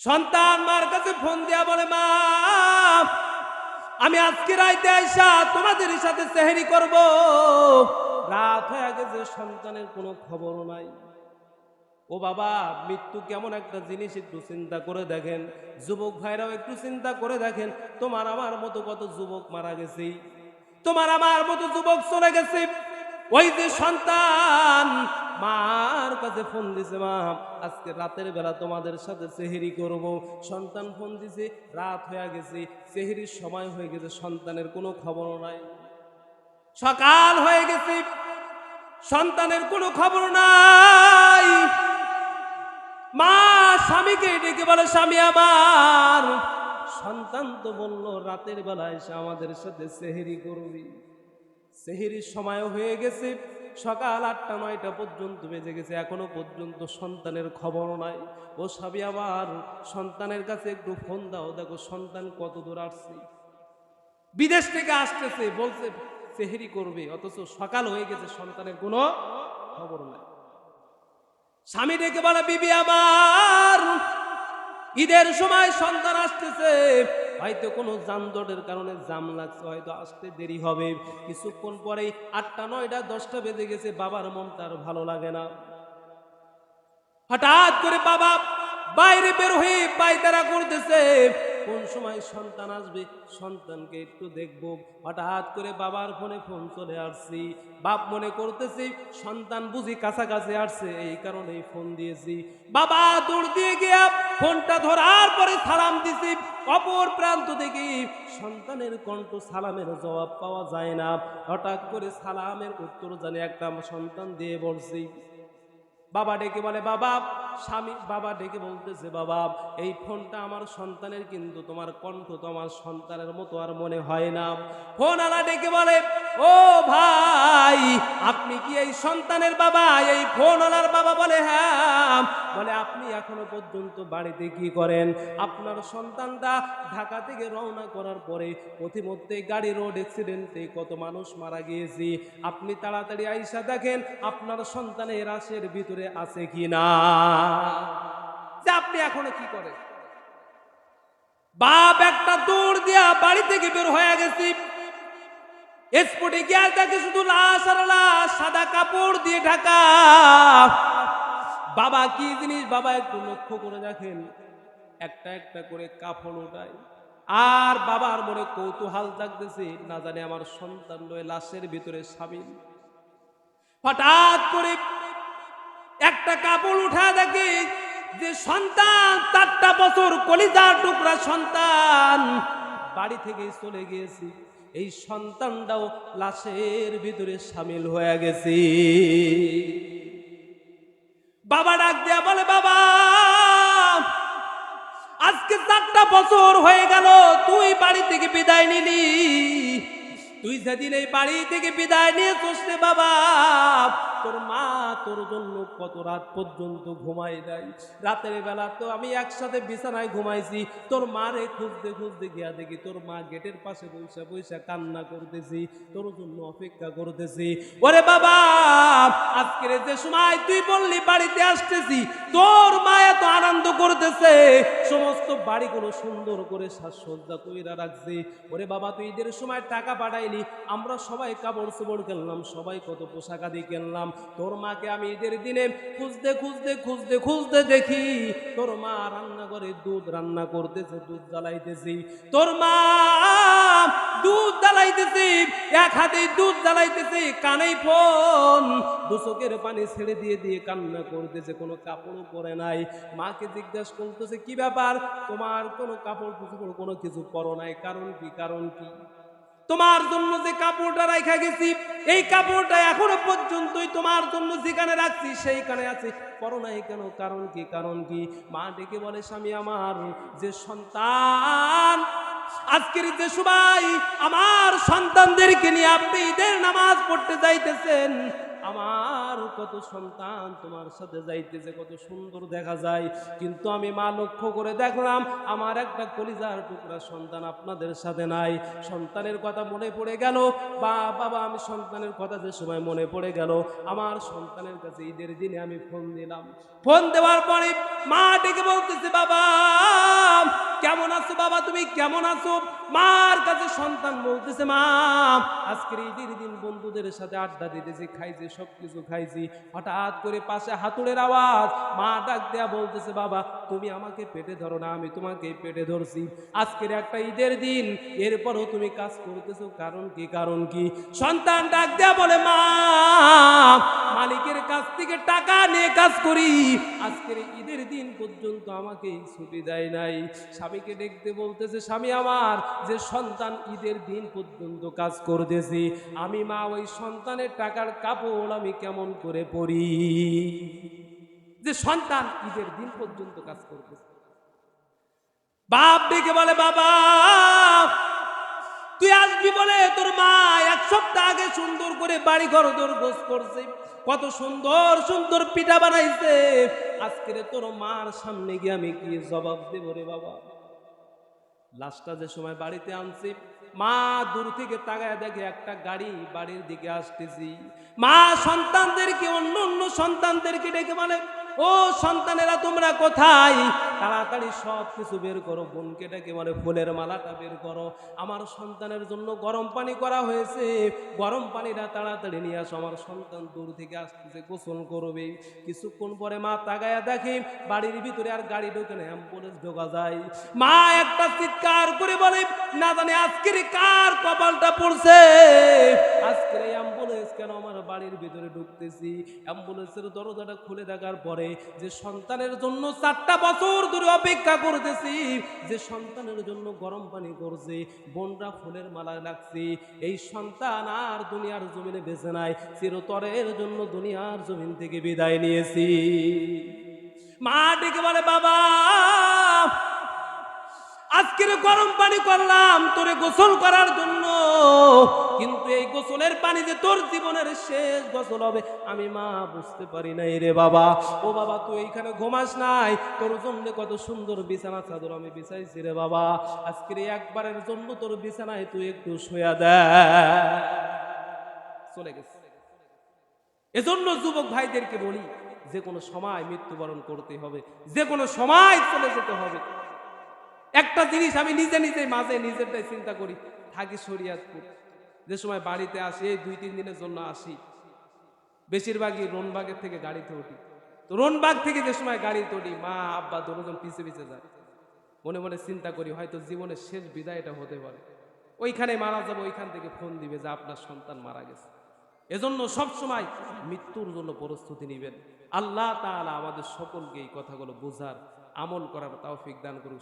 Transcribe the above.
সন্তান মার কাছে ফোন দিয়া বলে, মা, আমি আজকে রাইতে আইসা তোমাদের সাথে সেহেরি করব। রাত হয়ে গেছে, সন্তানের কোনো খবর নাই। ও বাবা, মৃত্যু কেমন একটা জিনিস একটু চিন্তা করে দেখেন। যুবক ভাইরাও একটু চিন্তা করে দেখেন, তোমার আমার মতো কত যুবক মারা গেছে? তোমার আমার মতো যুবক চলে গেছে? ওই যে সন্তান মার কাছে ফোন দিছে, মা, আজকে রাতের বেলা তোমাদের সাথে সেহেরি করব। সন্তান ফোন দিছে, রাত হয়ে গেছে, সেহেরির সময় হয়ে গেছে, সন্তানের কোনো খবর নাই। সকাল হয়ে গেছে, সন্তানের কোনো খবর নাই। মা স্বামীকে ডেকে বলে, স্বামী আমার, সন্তান তো বলল রাতের বেলা এসে আমাদের সাথে সেহেরি করবি। সেহেরির সময় হয়ে গেছে সকাল আটটা, নয়টা পর্যন্ত বেজে গেছে, এখনও পর্যন্ত সন্তানের খবর নাই। ও স্বামী আমার, সন্তানের কাছে একটু ফোন দাও, দেখো সন্তান কত দূর আসছে। বিদেশ থেকে আসতেছে, বলছে, সেহেরি করবে, অথচ সকাল হয়ে গেছে, সন্তানের কোনো খবর নাই। স্বামী ডেকে বলে, বিবি আমার, ঈদের সময় সন্তান আসতেছে হয়তো কোনো যানজটের কারণে জাম লাগছে, হয়তো আসতে দেরি হবে। কিছুক্ষণ পরেই আটটা, নয়টা, দশটা বেজে গেছে, বাবার মন তার ভালো লাগে না। হঠাৎ করে বাবা বাইরে বের হয়ে পায়তারা করতেছে। কোন সময় সন্তান আসবে? সন্তানকে একটু দেখব। হঠাৎ করে বাবার ফোনে ফোন চলে আসছি। বাপ মনে করতেছি, সন্তান বুঝি কাছাকাছি আসছে, এই কারণেই ফোন দিয়েছি। বাবা দৌড় দিয়ে গিয়া ফোনটা ধরার পরে সালাম দিছি। অপর প্রান্ত থেকে সন্তানের কণ্ঠ সালামের জবাব পাওয়া যায় না। হঠাৎ করে সালামের উত্তর জানে একটা সন্তান দিয়ে বলছি বাবা ডেকে বলে, বাবা, স্বামী বাবা ডেকে বলতেছে, বাবা, এই ফোনটা আমার সন্তানের, কিন্তু তোমার কণ্ঠ তো আমার সন্তানের মতো আর মনে হয় না। ফোন আলা ডেকে বলে, ও ভাই, আপনি কি এই সন্তানের বাবা? এই ফোন আলার বাবা বলে হ্যাঁ বলে আপনি এখনও পর্যন্ত বাড়িতে কি করেন? আপনার সন্তানটা ঢাকা থেকে রওনা করার পরে পথিমধ্যে গাড়ি রোড অ্যাক্সিডেন্টে কত মানুষ মারা গিয়েছে? আপনি তাড়াতাড়ি আইসা দেখেন আপনার সন্তানের রাশের ভিতরে আছে কি না যে আপনি এখনও কি করেন? বাপ একটা দৌড় দিয়া বাড়ি থেকে বের হয়ে গেছি। স্পটে গিয়ে দেখে শুধু লাশ আর লাশ, সাদা কাপড় দিয়ে ঢাকা। বাবা কি জিনিস? বাবা একটু লক্ষ্য করে দেখেন। একটা একটা করে কাপড় ওঠায়। আর বাবার মনে কৌতূহল থাকতেছে না জানে আমার সন্তান রয়ে লাশের ভিতরে সামিল হঠাৎ করে একটা কাপড় উঠা দেখে যে সন্তান, চারটা বছর কলিজার টুকরা সন্তান বাড়ি থেকে চলে গিয়েছি। এই সন্তানটাও লাশের ভিতরে সামিল হয়ে গেছে। বাবা ডাক দেয়া বলে, বাবা, আজকে চারটা বছর হয়ে গেল, তুই বাড়ি থেকে বিদায় নিলি। তুই সেদিন এই বাড়ি থেকে বিদায় নিয়ে চসলে বাবা তোর মা তোর জন্য কত রাত পর্যন্ত ঘুমাই দেয় রাতের বেলা তো আমি একসাথে বিছানায় ঘুমাইছি। তোর মারে খুঁজতে খুঁজতে গিয়া দেখি তোর মা গেটের পাশে বৈশা বৈশা কান্না করতেছি, তোর জন্য অপেক্ষা করতেছি। ওরে বাবা, আজকের যে সময় তুই বললি বাড়িতে আসতেছি, তোর মা এত আনন্দ করতেছে। সমস্ত বাড়িগুলো সুন্দর করে সাজসজ্জা কইরা রাখছে। ওরে বাবা, তুই ঈদের সময় টাকা পাঠাইলি, আমরা সবাই কাপড় চোপড় কিনলাম, সবাই কত পোশাক আদি কিনলাম। তোর মাকে আমি ঈদের দিনে খুঁজতে খুঁজতে খুঁজতে খুঁজতে দেখি তোর মা রান্না করে, দুধ রান্না করতেছে, দুধ জ্বালাইতেছি। তোর মা দুধ জ্বালাইতেছি, এক হাতে দুধ জ্বালাইতেছি, কানেই ফোন দুচকের পানি ছেড়ে দিয়ে দিয়ে কান্না করতেছে, কোনো কাপড়ও পরে নাই। মাকে জিজ্ঞাসা করতেছে, কি ব্যাপার? তোমার কোনো কাপড় কোনো কিছু পরো নাই? কারণ কি? কারণ কি? তোমার জন্য যে কাপড়টা রাখা গেছি, এই কাপড়টা এখনও পর্যন্তই তোমার জন্য যেখানে রাখছি, সেইখানে আছে। করোনা নাই কেন? কারণ কি? কারণ কি? মা ডেকে বলে, স্বামী আমার, যে সন্তান, আজকের যে সবাই, আমার সন্তানদেরকে নিয়ে আপনি ঈদের নামাজ পড়তে যাইতেছেন আমার কত সন্তান, তোমার সাথে যাইতেছে, কত সুন্দর দেখা যায়। কিন্তু আমি মা লক্ষ্য করে দেখলাম, আমার একটা কলিজার টুকরা সন্তান আপনাদের সাথে নাই। সন্তানের কথা মনে পড়ে গেল, বা বাবা, আমি সন্তানের কথা যে সময় মনে পড়ে গেল, আমার সন্তানের কাছে ঈদের দিনে আমি ফোন দিলাম। ফোন দেওয়ার পরে মা ডেকে বলতেছে, বাবা বাবা তুমি কেমন আছো? মার কাছে সন্তান বলতেছে, মা, আজকের ঈদের দিন বন্ধুদের সাথে আড্ডা দিতেছি, খাইছি সব কিছু খাইছি। হঠাৎ করে পাশে হাতুড়ের আওয়াজ, মা ডাক দেয়া বলতেছে, বাবা, তুমি আমাকে পেটে ধরো না, আমি তোমাকে পেটে ধরছি। আজকের একটা ঈদের দিন, এরপরও তুমি কাজ করতেছো, কারণ কি কারণ কি? সন্তান ডাক দেয়া বলে, মা, মালিকের কাছ থেকে টাকা নিয়ে কাজ করি। আজকের ঈদের দিন পর্যন্ত আমাকে ছুটি দেয় নাই। স্বামীকে দেখতে বলতেছে, স্বামী আমার, যে সন্তান ঈদের দিন পর্যন্ত কাজ করতেছি, আমি মা, ওই সন্তানের টাকার কাপড় আমি কেমন করে পরি? যে সন্তান ঈদের দিন পর্যন্ত কাজ করতেছে। বাপ ডেকে বলে, বাবা, তুই আসবি বলে তোর মা এক সপ্তাহ আগে সুন্দর করে বাড়ি ঘর তোর গোস করছে, কত সুন্দর সুন্দর পিঠা বানাইছে। আজকে তোর মার সামনে গিয়ে আমি কি জবাব দেব রে বাবা? লাস্টটা যে সময় বাড়িতে আনছি, মা দূর থেকে তাকায় দেখে একটা গাড়ি বাড়ির দিকে আসতেছি। মা সন্তানদেরকে অন্য অন্য সন্তানদেরকে ডেকে বলে ও সন্তানেরা, তোমরা কোথায়? তাড়াতাড়ি সব কিছু বের করো, বোনকে ডেকে বলে, ফুলের মালাটা বের করো। আমার সন্তানের জন্য গরম পানি করা হয়েছে। গরম পানিটা তাড়াতাড়ি নিয়ে আসো। আমার সন্তান দূর থেকে আসতেছে, গোসল করবে। কিছুক্ষণ পরে মা তাকায়া দেখে, বাড়ির ভিতরে আর গাড়ি ঢোকে না, অ্যাম্বুলেন্স ঢোকা যায়। মা একটা চিৎকার করে বলে, না জানে আজকের কার কপালটা পড়ছে। আজকের অ্যাম্বুলেন্স কেন আমার বাড়ির ভিতরে ঢুকতেছি? অ্যাম্বুলেন্সের দরজাটা খুলে দেখার পরে যে সন্তানের জন্য চারটা বছর ধরে অপেক্ষা করতেছি, যে সন্তানের জন্য গরম পানি করছে, বনরা ফুলের মালা রাখছি এই সন্তান আর দুনিয়ার জমিনে বেছে নাই, চিরতরের জন্য দুনিয়ার জমিন থেকে বিদায় নিয়েছি। মা ডেকে বলে, বাবা আজকের গরম পানি করলাম, তোরে গোসল করার জন্য। কিন্তু এই গোসলের পানি যে তোর জীবনের শেষ গোসল হবে, আমি মা বুঝতে পারি নাই রে বাবা। ও বাবা, তুই এইখানে ঘুমাস নাই? তোর জন্য কত সুন্দর বিছানা, চাদর আমি বিছাইছি রে বাবা। আজকের একবারের জন্য তোর বিছানায় তুই একটু শোয়া দে। চলে গেছে। এজন্য যুবক ভাইদেরকে বলি, যে কোনো সময় মৃত্যুবরণ করতে হবে, যে কোনো সময় চলে যেতে হবে। একটা জিনিস আমি নিজে নিজে মাঝে নিজেরটাই চিন্তা করি, থাকি শরিয়াতপুর। যে সময় বাড়িতে আসি, এই দুই তিন দিনের জন্য আসি। বেশিরভাগই রনবাগের থেকে গাড়িতে উঠি। তো রনবাগ থেকে যে সময় গাড়িতে উঠি, মা, আব্বা দুজন পিছে পিছে যায়। মনে মনে চিন্তা করি, হয়তো জীবনের শেষ বিদায় এটা হতে পারে। ওইখানে মারা যাবে, ওইখান থেকে ফোন দিবে যে আপনার সন্তান মারা গেছে। এজন্য সবসময় মৃত্যুর জন্য প্রস্তুতি নেবেন। আল্লাহ তাআলা আমাদের সকলকে এই কথাগুলো বোঝার আমল করার তৌফিক দান করুন